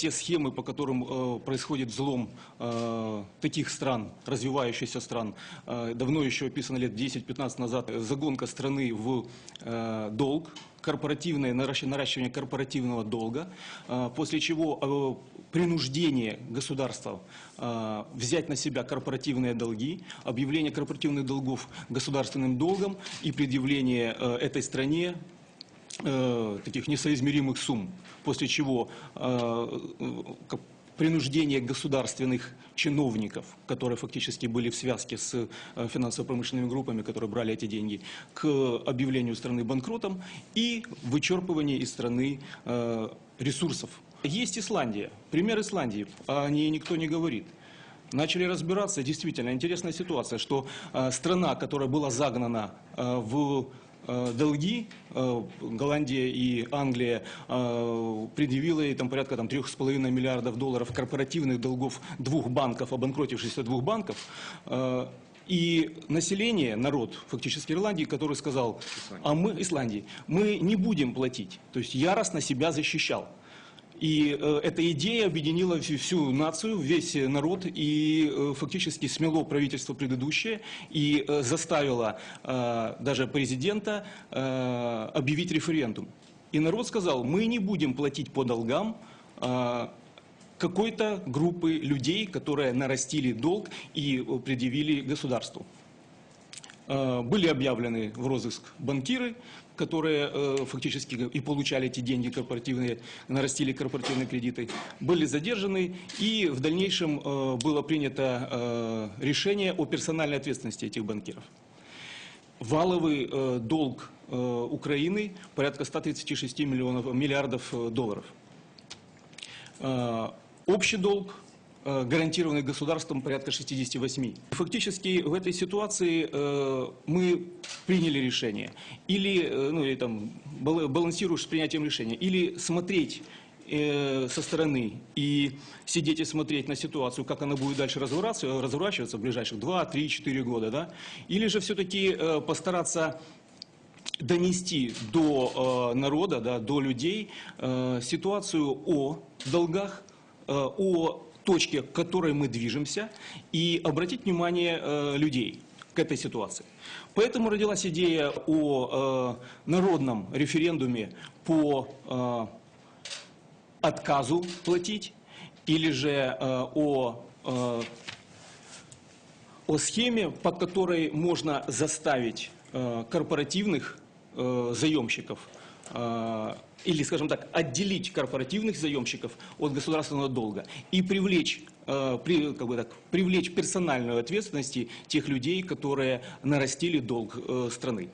те схемы, по которым э, происходит взлом э, таких стран, развивающихся стран, э, давно еще описано лет 10-15 назад, загонка страны в долг, корпоративное наращ- наращивание корпоративного долга, после чего принуждение государства взять на себя корпоративные долги, объявление корпоративных долгов государственным долгом и предъявление этой стране э, таких несоизмеримых сумм, после чего э, э, принуждение государственных чиновников, которые фактически были в связке с финансово-промышленными группами, которые брали эти деньги, к объявлению страны банкротом и вычерпывание из страны ресурсов. Есть Исландия, пример Исландии, о ней никто не говорит. Начали разбираться, действительно интересная ситуация, что страна, которая была загнана в долги, э, Голландия и Англия э, предъявила ей там порядка там, 3,5 миллиардов долларов корпоративных долгов двух банков, обанкротившихся двух банков, э, и население, народ фактически Ирландии, который сказал, а мы, Исландии, мы не будем платить, то есть яростно себя защищал. И э, эта идея объединила всю, нацию, весь э, народ и э, фактически смело правительство предыдущее и заставило даже президента объявить референдум. И народ сказал, мы не будем платить по долгам какой-то группы людей, которые нарастили долг и предъявили государству. Э, Были объявлены в розыск банкиры, которые э, фактически и получали эти деньги корпоративные, нарастили корпоративные кредиты, были задержаны, и в дальнейшем э, было принято решение о персональной ответственности этих банкиров. Валовый долг Украины порядка 136 миллионов, миллиардов долларов. Общий долг, э, гарантированный государством, порядка 68. Фактически в этой ситуации э, мы приняли решение, или, э, ну, или там, бал- балансируешь с принятием решения, или смотреть со стороны и сидеть и смотреть на ситуацию, как она будет дальше разворачиваться, в ближайших 2, 3, 4 года, да? или же все-таки постараться донести до народа, да, до людей ситуацию о долгах, о точке, к которой мы движемся, и обратить внимание э, людей к этой ситуации. Поэтому родилась идея о э, народном референдуме по э, отказу платить или же э, о э, о схеме, по которой можно заставить э, корпоративных э, заемщиков или, скажем так, отделить корпоративных заемщиков от государственного долга и привлечь, при- как бы так, привлечь персональную ответственности тех людей, которые нарастили долг э, страны.